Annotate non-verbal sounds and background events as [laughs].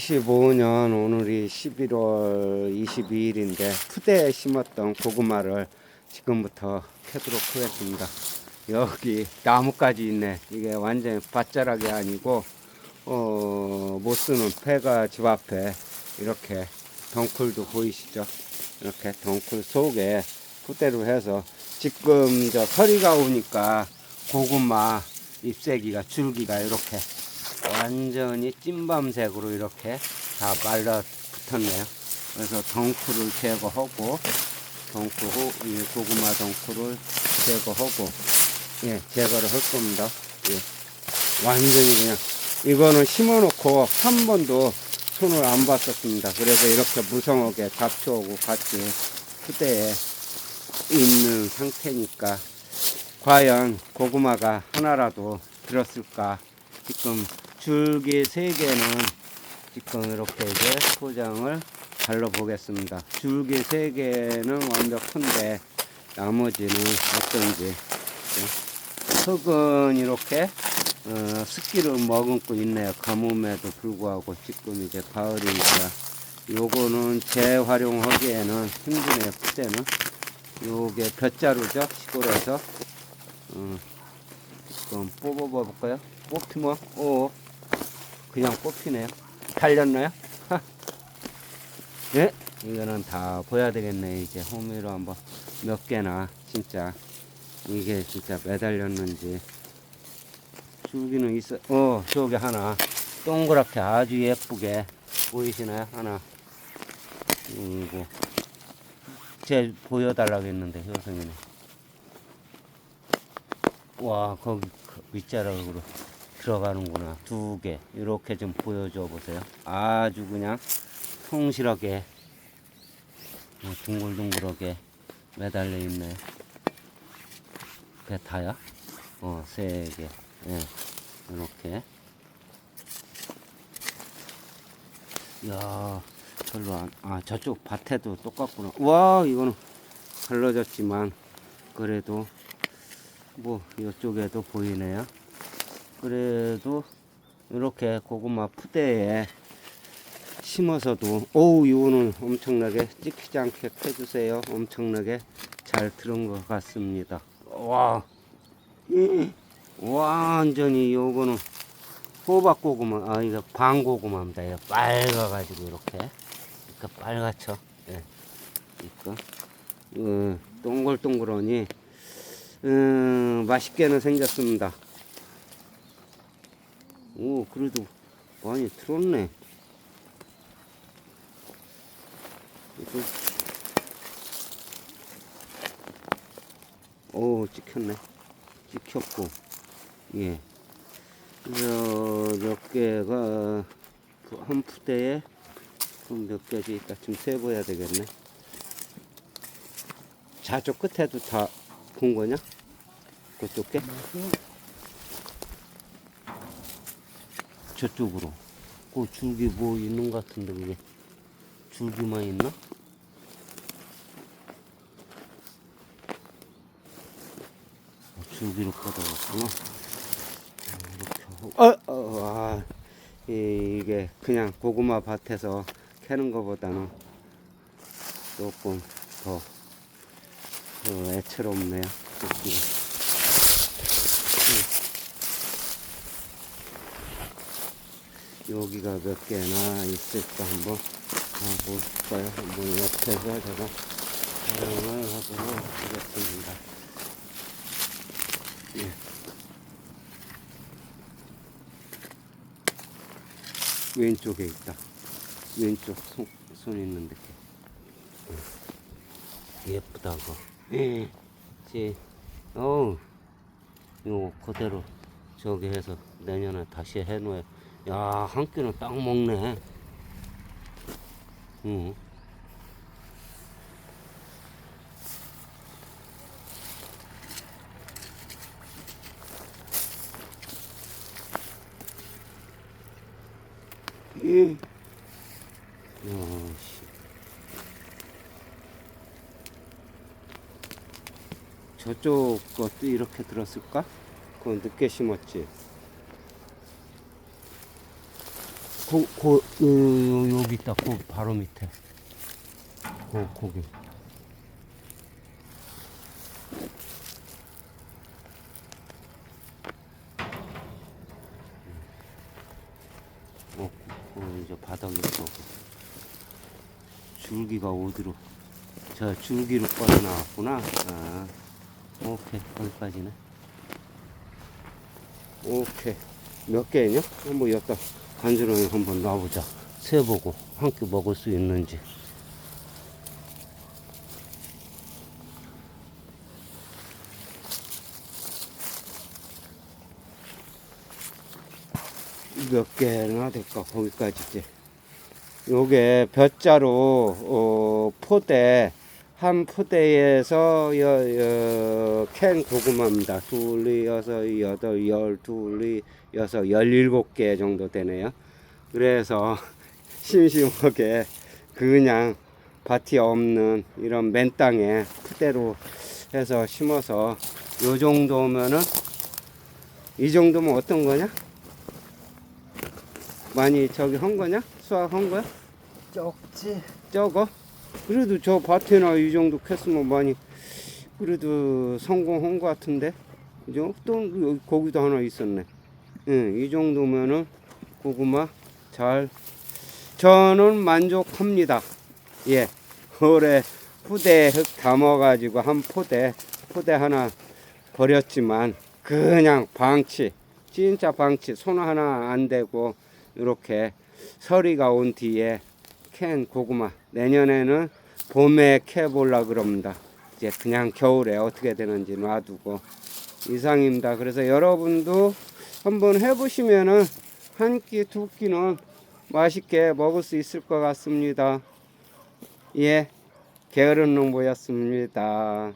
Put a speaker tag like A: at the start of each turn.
A: 25년 오늘이 11월 22일인데 푸대에 심었던 고구마를 지금부터 캐도록 하겠습니다. 여기 나무까지 있네. 이게 완전히 밭자락이 아니고 어, 못 쓰는 폐가 집 앞에 이렇게 덩쿨도 보이시죠? 이렇게 덩쿨 속에 푸대로 해서 지금 저 서리가 오니까 고구마 잎새기가 줄기가 이렇게 완전히 찐밤색으로 이렇게 다 말라 붙었네요. 그래서 덩쿨을 제거하고 덩쿨 호- 이 고구마 덩쿨을 제거하고 예 제거를 할 겁니다. 예 완전히 그냥 이거는 심어놓고 한 번도 손을 안 봤었습니다. 그래서 이렇게 무성하게 잡초하고 같이 푸대에 있는 상태니까 과연 고구마가 하나라도 들었을까 지금 줄기 세 개는 지금 이렇게 이제 포장을 달러 보겠습니다. 줄기 세 개는 완벽한데 나머지는 어떤지 네. 흙은 이렇게 어, 습기를 머금고 있네요. 가뭄에도 불구하고 지금 이제 가을이니까 요거는 재활용하기에는 힘드네요. 그때는 요게 볕자루죠 시골에서 어, 지금 뽑아봐 볼까요? 뽑히면 오 그냥 뽑히네요. 달렸나요? [laughs] 예? 이거는 다 보여야 되겠네 이제. 호미로 한번 몇 개나 진짜 이게 진짜 매달렸는지. 줄기는 있어. 어 저기 하나. 동그랗게 아주 예쁘게 보이시나요? 하나. 이거. 제 보여달라고 했는데 효성이네. 와 거기 그 윗자락으로 들어가는구나 두 개 이렇게 좀 보여줘 보세요 아주 그냥 성실하게 어, 둥글둥글하게 매달려 있네 그게 다야? 어 세 개 예. 이렇게 야 별로 안, 아 저쪽 밭에도 똑같구나 와 이거는 갈라졌지만 그래도 뭐 이쪽에도 보이네요. 그래도 이렇게 고구마 푸대에 심어서도 오우 이거는 엄청나게 찍히지 않게 해주세요. 엄청나게 잘 들은 것 같습니다. 와 음, 완전히 요거는 호박 고구마 아 이거 방 고구마입니다. 이거 빨가가지고 이렇게 이렇게 빨갛죠. 예. 이거 어, 동글동글하니 음, 맛있게는 생겼습니다. 오, 그래도 많이 들었네. 이거. 오, 찍혔네. 찍혔고, 예. 그래서 몇 개가 한 푸대에 몇 개지? 이따 좀 세봐야 되겠네. 저쪽 끝에도 다 본 거냐? 그쪽 게? 저쪽으로. 그 줄기 뭐 있는 것 같은데 그게 줄기만 있나? 어, 줄기로 뻗어갔구나. 이렇게 하고. 어, 어, 아, 이- 이게 그냥 고구마 밭에서 캐는 것보다는 조금 더 어, 애처롭네요. 느낌이. 음. 여기가 몇 개나 있을까 한번 볼까요? 한번 옆에서 제가 촬영을 하도록 하겠습니다. 예. 왼쪽에 있다. 왼쪽 손, 손 있는 데. 예쁘다, 그 예. 지, 어우, 이거 그대로 저기 해서 내년에 다시 해놓아야. 야, 한 끼는 딱 먹네. 응. 예. 야, 씨. 저쪽 것도 이렇게 들었을까? 그건 늦게 심었지. 고, 고, 요, 여기 있다. 고, 바로 밑에. 고, 고기. 어, 어, 이제 바닥에 있어. 줄기가 어디로? 저 줄기로 뻗어나왔구나. 아, 오케이. 거기까지네. 오케이. 몇 개냐? 한번 여기다 간지렁이 한번 놔보자. 세보고 한 끼 먹을 수 있는지. 몇 개나 될까? 거기까지 이제. 요게 볕자로 어, 포대 한 포대에서 여, 여, 캔 고구마입니다. 둘리 여섯 여덟 열 둘리 여섯 열일곱 개 정도 되네요. 그래서 [laughs] 심심하게 그냥 밭이 없는 이런 맨 땅에 푸대로 해서 심어서 요 정도면은 이 정도면 어떤 거냐? 많이 저기 한 거냐? 수확한 거야?
B: 적지.
A: 적어? 그래도 저 밭에나 이 정도 캤으면 많이 그래도 성공한 것 같은데? 그죠? 또 여기 거기도 하나 있었네. 예, 이 정도면은 고구마 잘 저는 만족합니다. 예 올해 포대 흙 담아가지고 한 포대 포대 하나 버렸지만 그냥 방치 진짜 방치 손 하나 안 대고 이렇게 서리가 온 뒤에 캔 고구마 내년에는 봄에 캐볼라 그럽니다. 이제 그냥 겨울에 어떻게 되는지 놔두고 이상입니다. 그래서 여러분도 한번 해보시면은 한 끼 두 끼는 맛있게 먹을 수 있을 것 같습니다. 예, 게으른 농부였습니다.